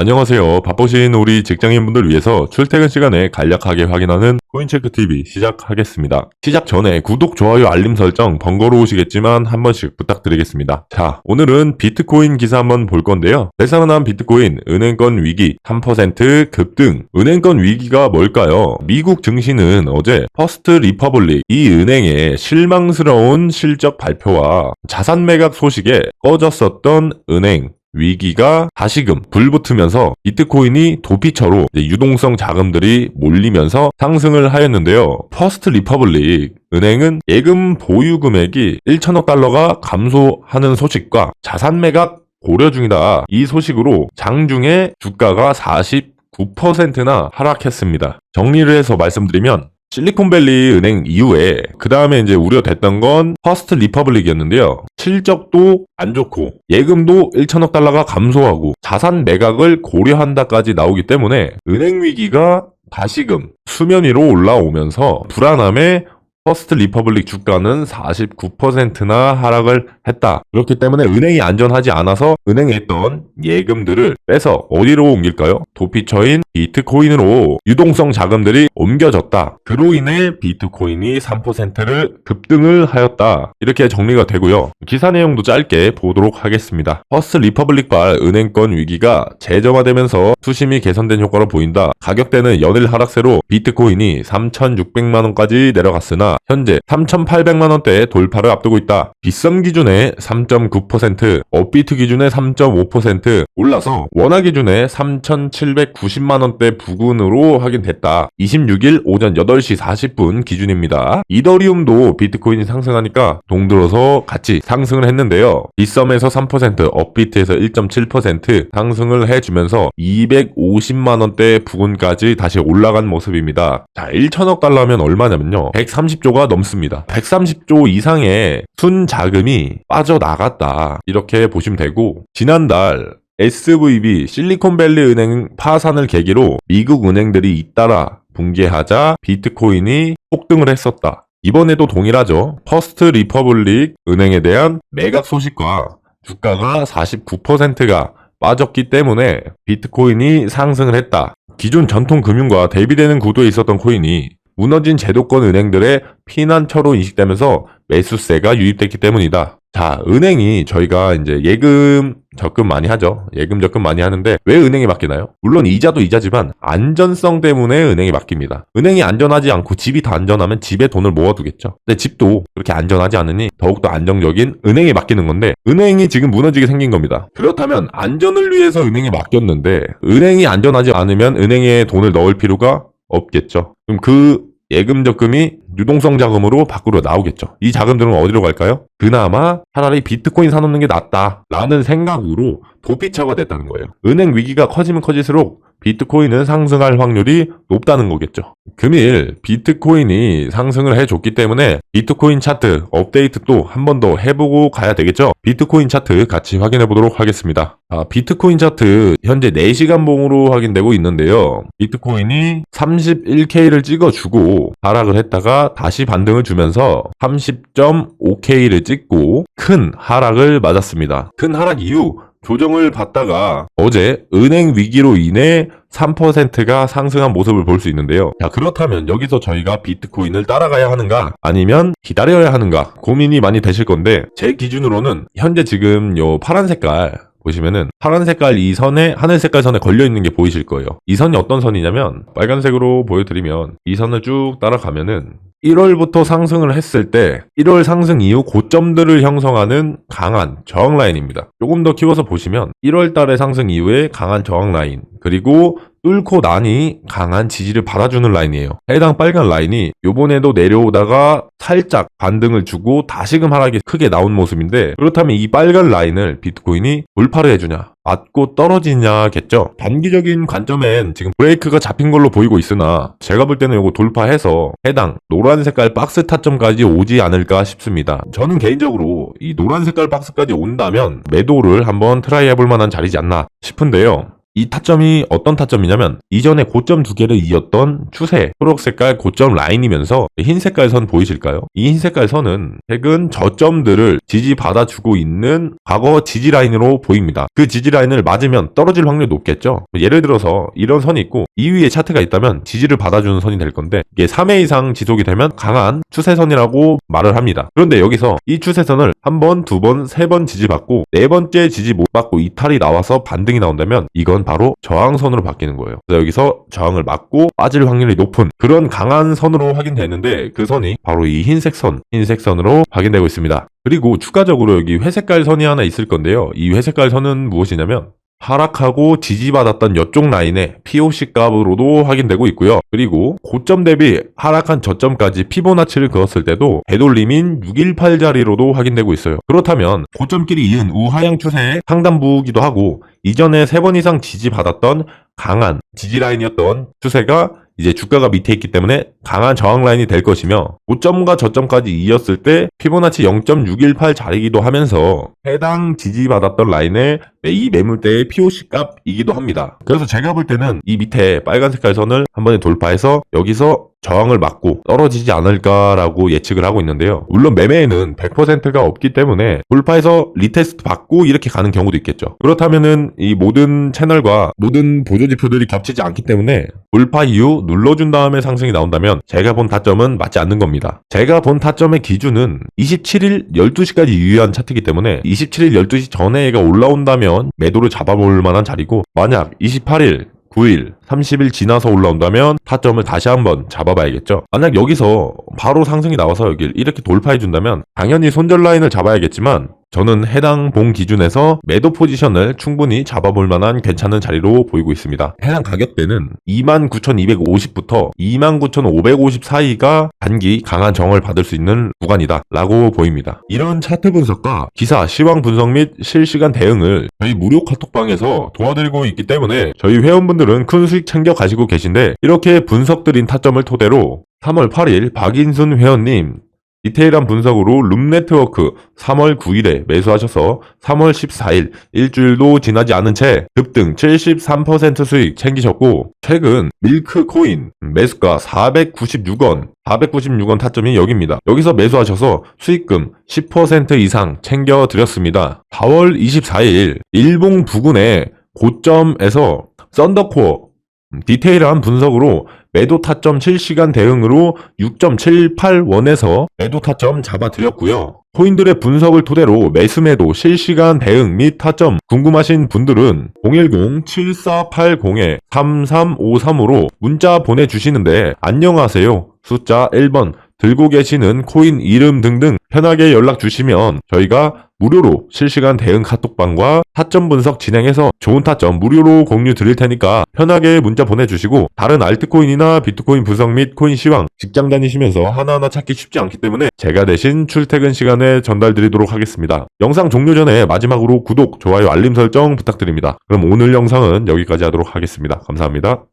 안녕하세요. 바쁘신 우리 직장인분들 위해서 출퇴근 시간에 간략하게 확인하는 코인체크TV 시작하겠습니다. 시작 전에 구독, 좋아요, 알림 설정 번거로우시겠지만 한 번씩 부탁드리겠습니다. 자, 오늘은 비트코인 기사 한번 볼 건데요. 대상한 비트코인 은행권 위기 3% 급등. 은행권 위기가 뭘까요? 미국 증시는 어제 퍼스트 리퍼블릭 이 은행의 실망스러운 실적 발표와 자산 매각 소식에 꺼졌었던 은행 위기가 다시금 불붙으면서 비트코인이 도피처로 유동성 자금들이 몰리면서 상승을 하였는데요. 퍼스트 리퍼블릭 은행은 예금 보유 금액이 1천억 달러가 감소하는 소식과 자산 매각 고려 중이다. 이 소식으로 장중에 주가가 49%나 하락했습니다. 정리를 해서 말씀드리면 실리콘밸리 은행 이후에 그 다음에 이제 우려됐던 건 퍼스트 리퍼블릭이었는데요. 실적도 안 좋고 예금도 1천억 달러가 감소하고 자산 매각을 고려한다까지 나오기 때문에 은행 위기가 다시금 수면 위로 올라오면서 불안함에 퍼스트 리퍼블릭 주가는 49%나 하락을 했다. 그렇기 때문에 은행이 안전하지 않아서 은행에 있던 예금들을 빼서 어디로 옮길까요? 도피처인 비트코인으로 유동성 자금들이 옮겨졌다. 그로 인해 비트코인이 3%를 급등을 하였다. 이렇게 정리가 되고요. 기사 내용도 짧게 보도록 하겠습니다. 퍼스트 리퍼블릭발 은행권 위기가 재점화되면서 수심이 개선된 효과로 보인다. 가격대는 연일 하락세로 비트코인이 3,600만 원까지 내려갔으나 현재 3,800만 원대 돌파를 앞두고 있다. 빗썸 기준에 3.9%, 업비트 기준에 3.5% 올라서 원화 기준에 3,790만 원대 부근으로 확인됐다. 26일 오전 8시 40분 기준입니다. 이더리움도 비트코인이 상승하니까 동들어서 같이 상승을 했는데요. 빗썸에서 3%, 업비트에서 1.7% 상승을 해주면서 250만 원대 부근까지 다시 올라간 모습입니다. 자, 1천억 달러면 얼마냐면요. 130조 가 넘습니다. 130조 이상의 순 자금이 빠져나갔다. 이렇게 보시면 되고 지난달 SVB 실리콘밸리 은행 파산을 계기로 미국 은행들이 잇따라 붕괴하자 비트코인이 폭등을 했었다. 이번에도 동일하죠. 퍼스트 리퍼블릭 은행에 대한 매각 소식과 주가가 49%가 빠졌기 때문에 비트코인이 상승을 했다. 기존 전통 금융과 대비되는 구도에 있었던 코인이 무너진 제도권 은행들의 피난처로 인식되면서 매수세가 유입됐기 때문이다. 자, 은행이 저희가 이제 예금 적금 많이 하죠. 예금 적금 많이 하는데 왜 은행에 맡기나요? 물론 이자도 이자지만 안전성 때문에 은행에 맡깁니다. 은행이 안전하지 않고 집이 더 안전하면 집에 돈을 모아두겠죠. 근데 집도 그렇게 안전하지 않으니 더욱더 안정적인 은행에 맡기는 건데 은행이 지금 무너지게 생긴 겁니다. 그렇다면 안전을 위해서 은행에 맡겼는데 은행이 안전하지 않으면 은행에 돈을 넣을 필요가 없겠죠. 그럼 그 예금 적금이 유동성 자금으로 밖으로 나오겠죠. 이 자금들은 어디로 갈까요? 그나마 차라리 비트코인 사놓는 게 낫다. 라는 생각으로 도피처가 됐다는 거예요. 은행 위기가 커지면 커질수록 비트코인은 상승할 확률이 높다는 거겠죠. 금일 비트코인이 상승을 해줬기 때문에 비트코인 차트 업데이트 또 한 번 더 해보고 가야 되겠죠. 비트코인 차트 같이 확인해 보도록 하겠습니다. 아, 비트코인 차트 현재 4시간 봉으로 확인되고 있는데요. 비트코인이 31K를 찍어주고 하락을 했다가 다시 반등을 주면서 30.5K를 찍고 큰 하락을 맞았습니다. 큰 하락 이후 조정을 받다가 어제 은행 위기로 인해 3%가 상승한 모습을 볼 수 있는데요. 자, 그렇다면 여기서 저희가 비트코인을 따라가야 하는가? 아니면 기다려야 하는가? 고민이 많이 되실 건데, 제 기준으로는 현재 지금 요 파란 색깔, 보시면은 파란 색깔 이 선에 하늘 색깔 선에 걸려 있는 게 보이실 거예요. 이 선이 어떤 선이냐면 빨간색으로 보여드리면 이 선을 쭉 따라가면은 1월부터 상승을 했을 때 1월 상승 이후 고점들을 형성하는 강한 저항 라인입니다. 조금 더 키워서 보시면 1월 달의 상승 이후에 강한 저항 라인 그리고 뚫고 나니 강한 지지를 받아주는 라인이에요. 해당 빨간 라인이 요번에도 내려오다가 살짝 반등을 주고 다시금 하락이 크게 나온 모습인데 그렇다면 이 빨간 라인을 비트코인이 돌파를 해주냐 맞고 떨어지냐겠죠. 단기적인 관점엔 지금 브레이크가 잡힌 걸로 보이고 있으나 제가 볼 때는 이거 돌파해서 해당 노란 색깔 박스 타점까지 오지 않을까 싶습니다. 저는 개인적으로 이 노란 색깔 박스까지 온다면 매도를 한번 트라이 해볼 만한 자리지 않나 싶은데요. 이 타점이 어떤 타점이냐면 이전에 고점 두 개를 이었던 추세 초록 색깔 고점 라인이면서 흰 색깔 선 보이실까요? 이 흰 색깔 선은 최근 저점들을 지지 받아주고 있는 과거 지지 라인으로 보입니다. 그 지지 라인을 맞으면 떨어질 확률이 높겠죠. 예를 들어서 이런 선이 있고 이 위에 차트가 있다면 지지를 받아주는 선이 될 건데 이게 3회 이상 지속이 되면 강한 추세선이라고 말을 합니다. 그런데 여기서 이 추세선을 한 번, 두 번, 세 번 지지받고 네 번째 지지 못 받고 이탈이 나와서 반등이 나온다면 이건 바로 저항선으로 바뀌는 거예요. 그래서 여기서 저항을 맞고 빠질 확률이 높은 그런 강한 선으로 확인되는데 그 선이 바로 이 흰색 선, 흰색 선으로 확인되고 있습니다. 그리고 추가적으로 여기 회색깔 선이 하나 있을 건데요. 이 회색깔 선은 무엇이냐면 하락하고 지지받았던 이쪽 라인의 POC 값으로도 확인되고 있고요. 그리고 고점 대비 하락한 저점까지 피보나치를 그었을 때도 되돌림인 618 자리로도 확인되고 있어요. 그렇다면 고점끼리 이은 우하향 추세의 상단부기도 하고 이전에 세번 이상 지지받았던 강한 지지 라인이었던 추세가 이제 주가가 밑에 있기 때문에 강한 저항 라인이 될 것이며 고점과 저점까지 이었을 때 피보나치 0.618 자리기도 하면서 해당 지지받았던 라인의 이 매물대의 POC 값이기도 합니다. 그래서 제가 볼 때는 이 밑에 빨간 색깔 선을 한 번에 돌파해서 여기서 저항을 맞고 떨어지지 않을까라고 예측을 하고 있는데요. 물론 매매에는 100%가 없기 때문에 돌파해서 리테스트 받고 이렇게 가는 경우도 있겠죠. 그렇다면은 이 모든 채널과 모든 보조 지표들이 겹치지 않기 때문에 돌파 이후 눌러준 다음에 상승이 나온다면 제가 본 타점은 맞지 않는 겁니다. 제가 본 타점의 기준은 27일 12시까지 유효한 차트이기 때문에 27일 12시 전에 얘가 올라온다 면 매도를 잡아볼 만한 자리고 만약 28일 9일, 30일 지나서 올라온다면 타점을 다시 한번 잡아봐야겠죠. 만약 여기서 바로 상승이 나와서 여길 이렇게 돌파해준다면 당연히 손절 라인을 잡아야겠지만 저는 해당 봉 기준에서 매도 포지션을 충분히 잡아볼 만한 괜찮은 자리로 보이고 있습니다. 해당 가격대는 29,250부터 29,550 사이가 단기 강한 정을 받을 수 있는 구간이다 라고 보입니다. 이런 차트 분석과 기사, 시황 분석 및 실시간 대응을 저희 무료 카톡방에서 도와드리고 있기 때문에 저희 회원분들은 큰 수익 챙겨 가시고 계신데 이렇게 분석드린 타점을 토대로 3월 8일 박인순 회원님 디테일한 분석으로 룸네트워크 3월 9일에 매수하셔서 3월 14일 일주일도 지나지 않은 채 급등 73% 수익 챙기셨고 최근 밀크코인 매수가 496원 496원 타점이 여기입니다. 여기서 매수하셔서 수익금 10% 이상 챙겨드렸습니다. 4월 24일 일봉 부근의 고점에서 썬더코어 디테일한 분석으로 매도 타점 실시간 대응으로 6.78원에서 매도 타점 잡아드렸고요. 코인들의 분석을 토대로 매수 매도 실시간 대응 및 타점 궁금하신 분들은 010-7480-3353으로 문자 보내주시는데 안녕하세요. 숫자 1번 들고 계시는 코인 이름 등등 편하게 연락 주시면 저희가 무료로 실시간 대응 카톡방과 타점 분석 진행해서 좋은 타점 무료로 공유 드릴 테니까 편하게 문자 보내주시고 다른 알트코인이나 비트코인 분석 및 코인 시황 직장 다니시면서 하나하나 찾기 쉽지 않기 때문에 제가 대신 출퇴근 시간에 전달 드리도록 하겠습니다. 영상 종료 전에 마지막으로 구독, 좋아요, 알림 설정 부탁드립니다. 그럼 오늘 영상은 여기까지 하도록 하겠습니다. 감사합니다.